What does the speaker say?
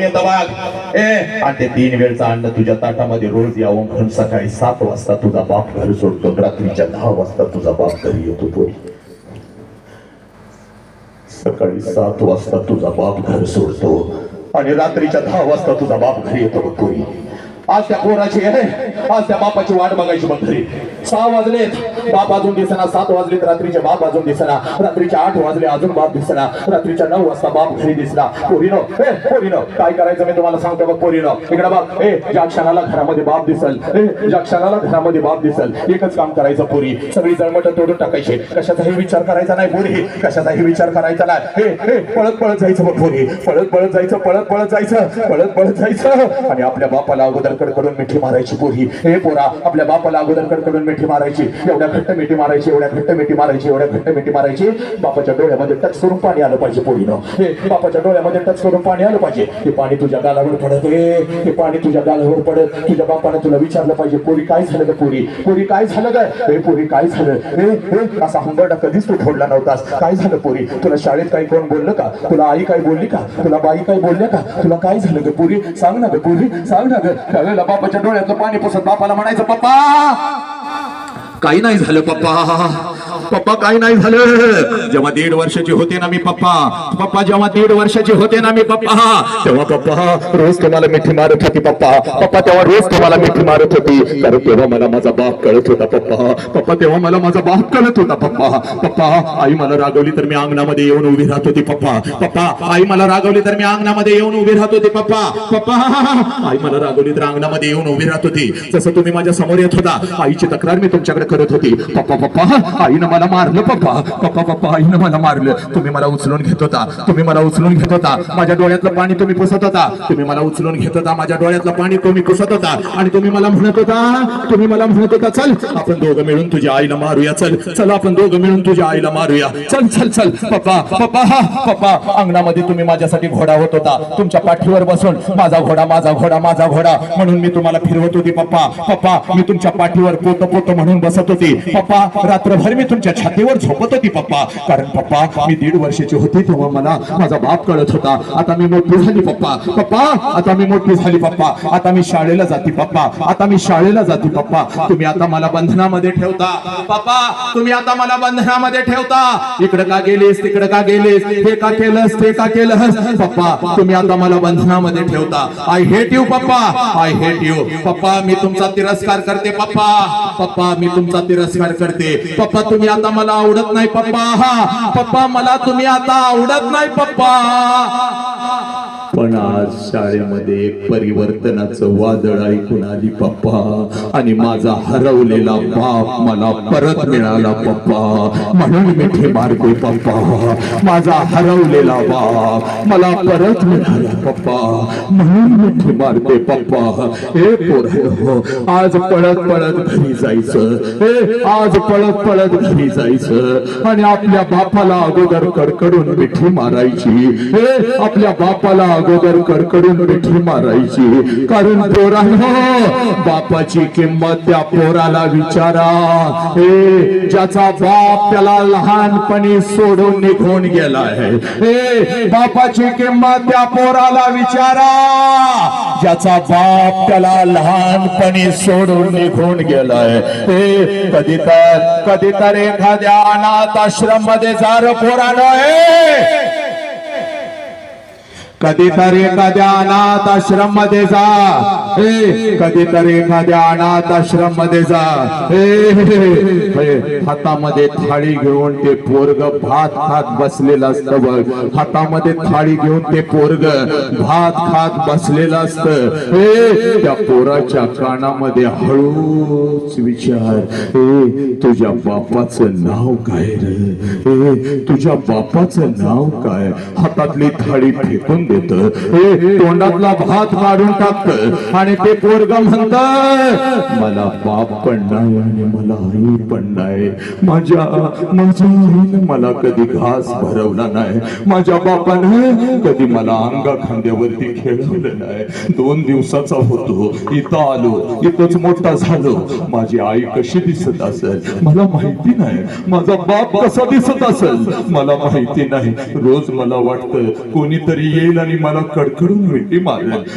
आणि ते तीन वेळचं अन्न तुझ्या ताटामध्ये रोज यावं म्हणून सकाळी सात वाजता तुझा बाप घर सोडतो. रात्रीच्या दहा वाजता तुझा बाप घरी येतो पोरी सकाळी सात वाजता तुझा बाप घर सोडतो. आणि रात्रीच्या दहा वाजता तुझा बाप घरी येतो पोरी आज त्या पोराची आहे आज त्या बापाची वाट बघायची मग घरी. सहा वाजलेत बाप अजून दिसना. सात वाजलेत रात्रीचे बाप अजून दिसना. रात्रीचे आठ वाजले अजून बाप दिसना. रात्रीच्या नऊ वाजता बाप घरी दिसला. पोरीनो ए पोरीनो काय करायचं मी तुम्हाला सांगतो बघ पोरीनो. इकडे बाप ए ज्या क्षणाला घरामध्ये बाप दिसल ए ज्या क्षणाला घरामध्ये बाप दिसल एकच काम करायचं पोरी. सगळी जळमट तोडून टाकायची. कशाचाही विचार करायचा नाही पोरी. कशाचाही विचार करायचा नाही. ए ए पळत पळत जायचं बघ पोरी. पळत पळत जायचं पळत पळत जायचं. पळत पळत जायचं. आणि आपल्या बापाला अगोदर कडकडून मिठी मारायची पोरी. हे पोरा आपल्या बापाला अगोदर कडकडून मिठी मारायची एवढ्या घट्ट मिठी मारायची एवढ्या घट्ट मिठी मारायची एवढ्या घट्ट मिठी मारायची. बापाच्या डोळ्यामध्ये टच करून पाणी आलं पाहिजे पोळीनं हे बापाच्या डोळ्यामध्ये टच करून पाणी आलं पाहिजे. हे पाणी तुझ्या गालावर पडत हे पाणी तुझ्या गालावर पडत. तुझ्या बापाने तुला विचारलं पाहिजे पोरी काय झालं ग पोरी? पोरी काय झालं काय हे पोरी काय झालं? हे हे असा हंबरडा कधीच तू फोडला नव्हतास. काय झालं पोरी? तुला शाळेत काही कोण बोललं का? तुला आई काय बोलली का? तुला बाई काय बोलल्या का? तुला काय झालं ग पोरी? सांग ना ग पोरी सांग ना ग. बापाच्या डोळ्यातलं पाणी पुसत बापाला म्हणायचं पप्पा काही नाही झालं पप्पा. पप्पा काही नाही झालं. जेव्हा दीड वर्षाची होते ना मी पप्पा पप्पा जेव्हा दीड वर्षाची होते ना मी पप्पा तेव्हा पप्पा रोज तुम्हाला मिठी मारत होती पप्पा. पप्पा तेव्हा रोज तुम्हाला मिठी मारत होती. कारण तेव्हा मला माझा बाप कळत होता पप्पा. पप्पा तेव्हा मला माझा बाप कळत होता पप्पा. पप्पा आई मला रागवली तर मी अंगणामध्ये येऊन उभी राहत होती पप्पा. पप्पा आई मला रागवली तर मी अंगणामध्ये येऊन उभी राहत होती पप्पा. पप्पा आई मला रागवली तर अंगणामध्ये येऊन उभी राहत होती. जसं तुम्ही माझ्यासमोर येत होता आईची तक्रार मी तुमच्याकडे करत होती. पप्पा पप्पा आईनं मला मारलं पप्पा. पप्पा पप्पा आईनं मला मारलं. तुम्ही मला उचलून घेत होता. तुम्ही मला उचलून घेत होता. माझ्या डोळ्यातलं पाणी तुम्ही पुसत होता. तुम्ही मला उचलून घेत होता. माझ्या डोळ्यातलं पाणी तुम्ही पुसत होता. आणि तुम्ही मला म्हणत होता तुम्ही मला म्हणत होता चल आपण दोघं मिळून तुझ्या आईला मारूया. चल चल आपण दोघं मिळून तुझ्या आईला मारूया. चल चल चल पप्पा पप्पा हा पप्पा. अंगणामध्ये तुम्ही माझ्यासाठी घोडा होत होता. तुमच्या पाठीवर बसून माझा घोडा माझा घोडा माझा घोडा. म्हणून मी तुम्हाला फिरवत होती पप्पा. पप्पा मी तुमच्या पाठीवर पोत पोत म्हणून बसत होती. पप्पा रात्रभर मी तुमच्या छातीवर झोपत होती पप्पा. कारण पप्पा मी दीड वर्षाची होती तेव्हा मला माझा बाप कळत होता. आता मी मोठी झाली पप्पा. पप्पा आता मी मोठी झाली पप्पा. आता मी शाळेला जाते पप्पा. आता मी शाळेला जाते पप्पा. तुम्ही आता मला बंधनामध्ये ठेवता. पप्पा तुम्ही आता मला बंधनामध्ये ठेवता. इकडे का गेलीस तिकडे का गेलीस? हे का केलंस ते का केलंस? पप्पा तुम्ही आता मला बंधनामध्ये ठेवता. I hate you papa. I hate you papa मी तुमचा तिरस्कार करते पप्पा. पप्पा मी तुमचा तिरस्कार करते. पप्पा तुम्ही आता मला आवडत नाही पप्पा. हा पप्पा मला तुम्ही आता आवडत नाही पप्पा. पण आज शाळेमध्ये एक परिवर्तनाचं वादळ ऐकून आली पप्पा. आणि माझा हरवलेला बाप मला परत मिळाला पप्पा. म्हणून मिठी मारते पप्पा. माझा हरवलेला बाप मला परत मिळाला पप्पा. म्हणून मिठी मारते पप्पा. हे पोर हो, आज पळत पळत घरी जायचं. हे आज पळत पळत घरी जायचं. आणि आपल्या बापाला अगोदर कडकडून मिठी मारायची. हे आपल्या बापाला अगोदर कडकडून मिठी मारायची. कारण पोरांनो बापाची किंमत त्या पोराला विचारा. हे ज्याचा बाप त्याला लहानपणी सोडून निघून गेला आहे. हे बापाची किंमत त्या पोराला विचारा. ज्याचा बाप त्याला लहानपणी सोडून निघून गेलाय हे कधी तर कधी तर एखाद्या अनाथ आश्रममध्ये जार पोरानं कधीतरी एखाद्या अनाथ आश्रममध्ये जा. हे कधीतरी एखाद्या अनाथ आश्रममध्ये जा. हे हातामध्ये थाळी घेऊन ते पोरग भात खात बसलेलं असतं बघ. हातामध्ये थाळी घेऊन ते पोरग भात खात बसलेलं असतं. हे त्या पोराच्या कानामध्ये हळूच विचार. हे तुझ्या बापाचं नाव काय रे? हे तुझ्या बापाचं नाव काय? हातातली थाळी फेकून देत. हे तोंडातला भात काढून टाकत आणि ते पोरग म्हणत मला बाप पण नाही आणि मला आई पण नाही. माझ्या माझ्या आईनं मला कधी घास भरवला नाही. माझ्या बापानं कधी मला अंगा खांद्यावरती खेळवलं नाही. दोन दिवसाचा होतो. इथं आलो. इथंच मोठा झालो. माझी आई कशी दिसत असेल? मला माहिती नाही. माझा बाप कसा दिसत असेल? मला माहिती नाही. रोज मला वाटतं कोणीतरी येईल आणि मला कडकडून मिठी मारली.